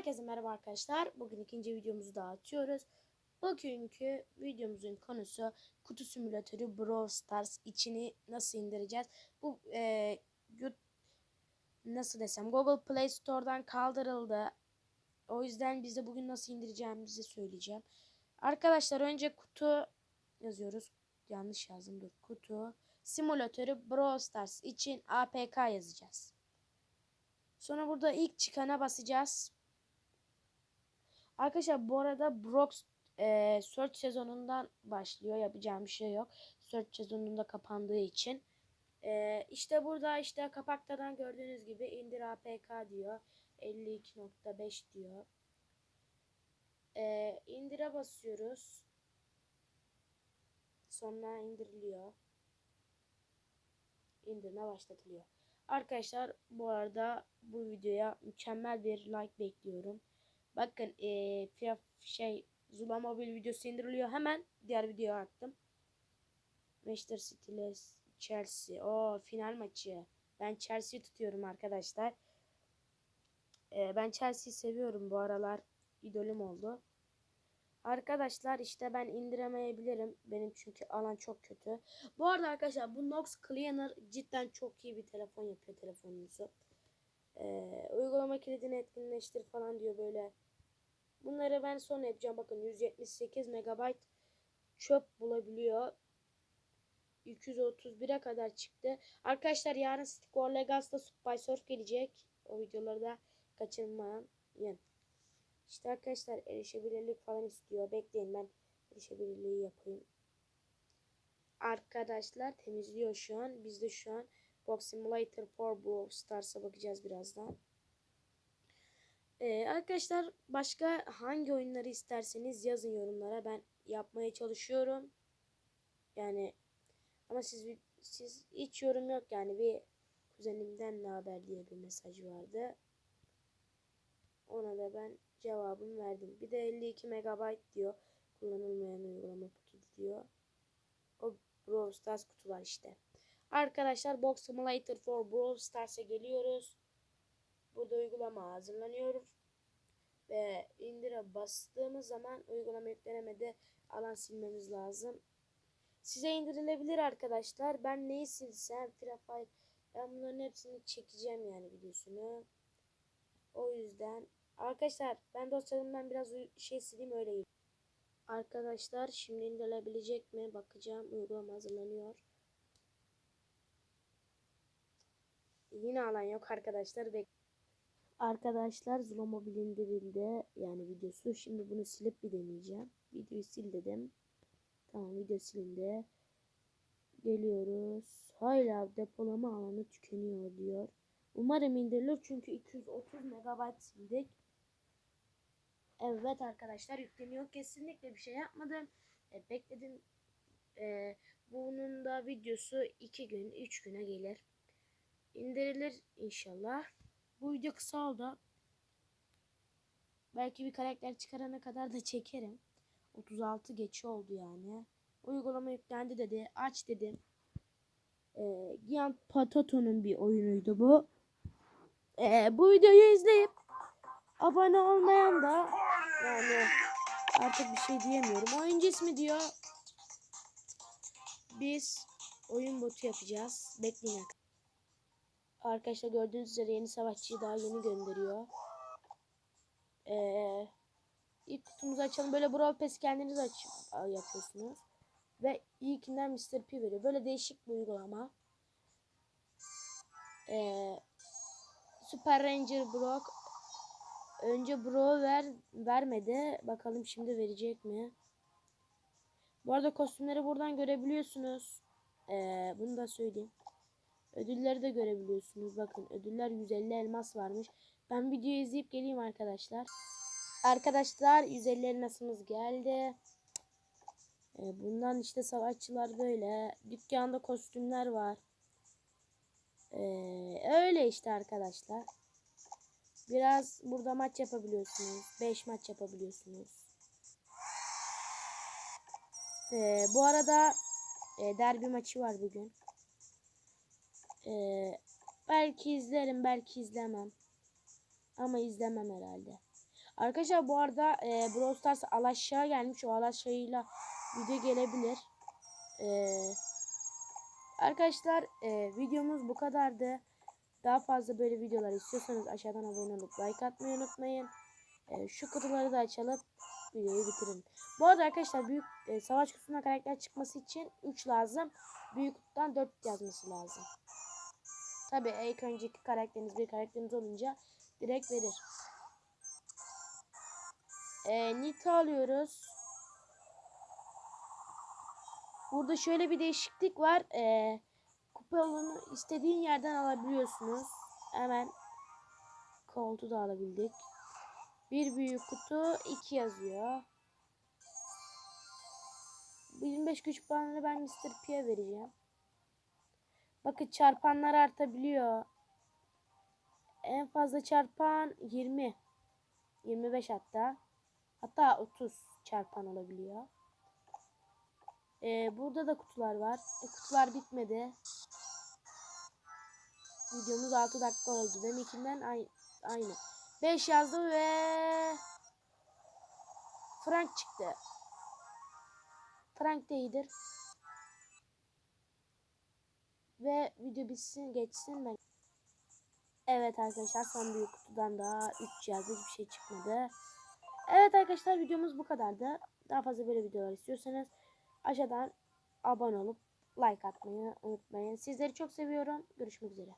Herkese merhaba arkadaşlar. Bugün ikinci videomuzu daha atıyoruz. Bugünkü videomuzun konusu kutu simülatörü Brawl Stars içini nasıl indireceğiz? Bu e, nasıl desem Google Play Store'dan kaldırıldı. O yüzden biz bugün nasıl indireceğimizi söyleyeceğim. Arkadaşlar önce kutu yazıyoruz. Yanlış yazdım dur. Kutu simülatörü Brawl Stars için APK yazacağız. Sonra burada ilk çıkana basacağız. Arkadaşlar bu arada Brox e, Search sezonundan başlıyor. Yapacağım bir şey yok. Search sezonunda kapandığı için. E, işte burada işte kapaktadan gördüğünüz gibi indir APK diyor. 52.5 diyor. E, indire basıyoruz. Sonra indiriliyor. İndirme başlatılıyor. Arkadaşlar bu arada bu videoya mükemmel bir like bekliyorum. Bakın fiyat şey Zula Mobil videosu indiriliyor. Hemen diğer videoya attım. Manchester City ile Chelsea. O final maçı. Ben Chelsea'yi tutuyorum arkadaşlar. Eee, ben Chelsea'yi seviyorum bu aralar. idolüm oldu. Arkadaşlar işte ben indiremeyebilirim. Benim çünkü alan çok kötü. Bu arada arkadaşlar bu Nox Cleaner cidden çok iyi bir telefon yapıyor telefonunuzu. Ee, uygulama kilidini etkinleştir falan diyor böyle. Bunları ben sonra yapacağım. Bakın 178 MB çöp bulabiliyor. 231'e kadar çıktı. Arkadaşlar yarın Stickor Legans'ta Subway Surf gelecek. O videoları da kaçırmayın. İşte arkadaşlar erişebilirlik falan istiyor. Bekleyin ben erişebilirliği yapayım. Arkadaşlar temizliyor şu an. Biz de şu an Box Simulator for Brawl Stars'a bakacağız birazdan. Ee, arkadaşlar başka hangi oyunları isterseniz yazın yorumlara. Ben yapmaya çalışıyorum. Yani ama siz siz hiç yorum yok yani bir kuzenimden ne haber diye bir mesaj vardı. Ona da ben cevabımı verdim. Bir de 52 MB diyor. Kullanılmayan uygulama kutu diyor. O Brawl Stars kutular işte. Arkadaşlar Box Simulator for Brawl Stars'a geliyoruz. Burada uygulama hazırlanıyor. Ve indire bastığımız zaman uygulama yüklenemedi. Alan silmemiz lazım. Size indirilebilir arkadaşlar. Ben neyi silsem Free ben bunların hepsini çekeceğim yani videosunu. O yüzden arkadaşlar ben dosyalarımdan biraz şey sileyim öyle. Arkadaşlar şimdi indirilebilecek mi bakacağım. Uygulama hazırlanıyor. Yine alan yok arkadaşlar. Bek arkadaşlar Zula Mobil indirildi. Yani videosu. Şimdi bunu silip bir deneyeceğim. Videoyu sil dedim. Tamam video silindi. Geliyoruz. Hala depolama alanı tükeniyor diyor. Umarım indirilir çünkü 230 MB sildik. Evet arkadaşlar yükleniyor. Kesinlikle bir şey yapmadım. E, bekledim. E, bunun da videosu 2 gün 3 güne gelir. İndirilir inşallah. Bu video kısa oldu. Belki bir karakter çıkarana kadar da çekerim. 36 geçi oldu yani. Uygulama yüklendi dedi. Aç dedim. E, Gian Patato'nun bir oyunuydu bu. E, bu videoyu izleyip abone olmayan da yani artık bir şey diyemiyorum. Oyuncu ismi diyor. Biz oyun botu yapacağız. Bekleyin. Arkadaşlar gördüğünüz üzere yeni savaşçıyı daha yeni gönderiyor. Ee, ilk kutumuzu açalım. Böyle Brawl Pass kendiniz aç yapıyorsunuz. Ve ilkinden Mr. P veriyor. Böyle değişik bir uygulama. Ee, Super Ranger Brock önce Bro ver vermedi. Bakalım şimdi verecek mi? Bu arada kostümleri buradan görebiliyorsunuz. Ee, bunu da söyleyeyim. Ödülleri de görebiliyorsunuz. Bakın ödüller 150 elmas varmış. Ben videoyu izleyip geleyim arkadaşlar. Arkadaşlar 150 elmasımız geldi. Ee, bundan işte savaşçılar böyle. Dükkanda kostümler var. Ee, öyle işte arkadaşlar. Biraz burada maç yapabiliyorsunuz. 5 maç yapabiliyorsunuz. Ee, bu arada e, derbi maçı var bugün. Ee, belki izlerim belki izlemem. Ama izlemem herhalde. Arkadaşlar bu arada e, Brawl Stars alaşağı gelmiş. O alaşağıyla video gelebilir. E, arkadaşlar e, videomuz bu kadardı. Daha fazla böyle videolar istiyorsanız aşağıdan abone olup like atmayı unutmayın. E, şu kutuları da açalım. Videoyu bitirin. Bu arada arkadaşlar büyük e, savaş kutusuna karakter çıkması için 3 lazım. Büyük kutudan 4 yazması lazım. Tabi ilk önceki karakteriniz bir karakteriniz olunca direkt verir. E, Nita alıyoruz. Burada şöyle bir değişiklik var. E, kupa yolunu istediğin yerden alabiliyorsunuz. Hemen koltuğu da alabildik. Bir büyük kutu 2 yazıyor. Bu 25 güç puanını ben Mr. P'ye vereceğim. Bakın çarpanlar artabiliyor. En fazla çarpan 20. 25 hatta. Hatta 30 çarpan olabiliyor. Ee, burada da kutular var. E, kutular bitmedi. Videomuz 6 dakika oldu. Deminkinden ay aynı. 5 yazdı ve Frank çıktı. Frank de. Ve video bitsin geçsin ben. Evet arkadaşlar son büyük kutudan daha 3 yazdı hiçbir şey çıkmadı. Evet arkadaşlar videomuz bu kadardı. Daha fazla böyle videolar istiyorsanız aşağıdan abone olup like atmayı unutmayın. Sizleri çok seviyorum. Görüşmek üzere.